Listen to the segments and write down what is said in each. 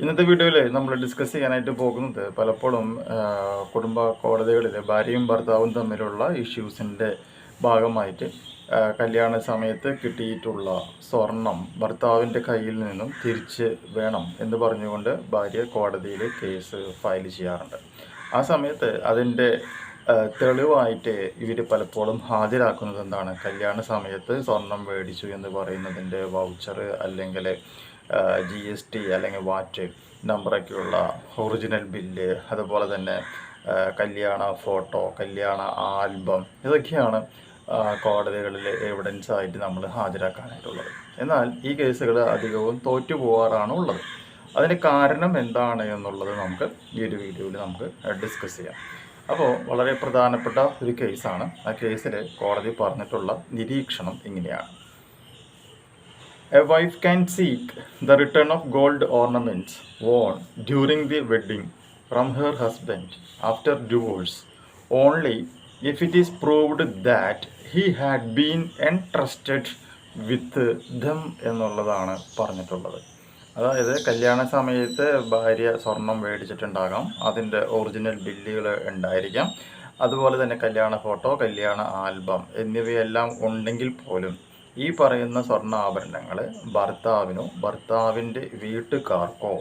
ഇന്നത്തെ വീഡിയോയിൽ നമ്മൾ ഡിസ്കസ് ചെയ്യാനായിട്ട് പോകുന്നത് പലപ്പോഴും കുടുംബ കോടതികളിൽ ഭാര്യയും ഭർത്താവും തമ്മിലുള്ള ഇഷ്യൂസിന്റെ ഭാഗമായിട്ട് കല്യാണ സമയത്ത് കിട്ടിയിട്ടുള്ള സ്വർണം ഭർത്താവിന്റെ കയ്യിൽ നിന്നും തിരിച്ച് വേണം എന്ന് പറഞ്ഞുകൊണ്ട് ഭാര്യ കോടതിയിൽ കേസ് ഫയൽ ചെയ്യാറുണ്ട്. ആ സമയത്ത് അതിന്റെ തെളിവായിട്ട് ഇവർ പലപ്പോഴും ഹാജരാക്കുന്നത് എന്താണ്? കല്യാണ സമയത്ത് സ്വർണം മേടിച്ചു എന്ന് പറയുന്നതിന്റെ വൗച്ചർ അല്ലെങ്കിൽ ജി എസ് ടി അല്ലെങ്കിൽ വാറ്റ് നമ്പറൊക്കെയുള്ള ഒറിജിനൽ ബില്ല് അതുപോലെ തന്നെ കല്യാണ ഫോട്ടോ കല്യാണ ആൽബം ഇതൊക്കെയാണ് കോടതികളിൽ എവിഡൻസ് ആയിട്ട് നമ്മൾ ഹാജരാക്കാനായിട്ടുള്ളത്. എന്നാൽ ഈ കേസുകൾ അധികവും തോറ്റു പോകാറാണ് ഉള്ളത്. അതിന് കാരണം എന്താണ് എന്നുള്ളത് നമുക്ക് ഈ ഒരു വീഡിയോയിൽ നമുക്ക് ഡിസ്കസ് ചെയ്യാം. അപ്പോൾ വളരെ പ്രധാനപ്പെട്ട ഒരു കേസാണ് ആ കേസിൽ കോടതി പറഞ്ഞിട്ടുള്ള നിരീക്ഷണം ഇങ്ങനെയാണ്. A wife can seek the return of gold ornaments worn during the wedding from her husband after divorce only if it is proved that he had been entrusted with them എന്നുള്ളതാണ് പറഞ്ഞിട്ടുള്ളത് അതായത് കല്യാണ സമയത്ത് ഭാര്യ സ്വർണം മേടിച്ചിട്ടുണ്ടാകാം അതിന്റെ ഒറിജിനൽ ബില്ലുകൾ ഉണ്ടായിരിക്കാം അതുപോലെ തന്നെ കല്യാണ ഫോട്ടോ കല്യാണ ആൽബം എന്നിവയെല്ലാം ഉണ്ടെങ്കിൽ പോലും ഈ പറയുന്ന സ്വർണാഭരണങ്ങൾ ഭർത്താവിനോ ഭർത്താവിന്റെ വീട്ടുകാർക്കോ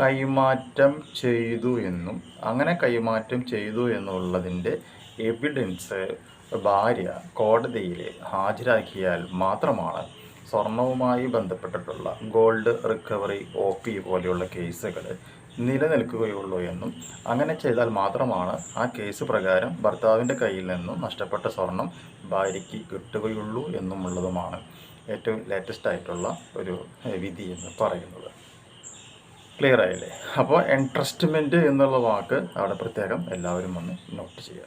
കൈമാറ്റം ചെയ്തു എന്നും അങ്ങനെ കൈമാറ്റം ചെയ്തു എന്നുള്ളതിന്റെ എവിഡൻസ് ഭാര്യ കോടതിയിൽ ഹാജരാക്കിയാൽ മാത്രമാണ് സ്വർണവുമായി ബന്ധപ്പെട്ടിട്ടുള്ള ഗോൾഡ് റിക്കവറി ഒ പി പോലെയുള്ള കേസുകൾ നിലനിൽക്കുകയുള്ളൂ എന്നും അങ്ങനെ ചെയ്താൽ മാത്രമാണ് ആ കേസ് പ്രകാരം ഭർത്താവിന്റെ കയ്യിൽ നിന്നും നഷ്ടപ്പെട്ട സ്വർണം ഭാര്യയ്ക്ക് കിട്ടുകയുള്ളൂ എന്നുമുള്ളതുമാണ് ഏറ്റവും ലേറ്റസ്റ്റ് ആയിട്ടുള്ള ഒരു വിധി എന്ന് പറയുന്നത്. ക്ലിയർ ആയില്ലേ? അപ്പോൾ എൻട്രസ്റ്റ്മെന്റ് എന്നുള്ള വാക്ക് അവിടെ പ്രത്യേകം എല്ലാവരും ഒന്ന് നോട്ട് ചെയ്യുക.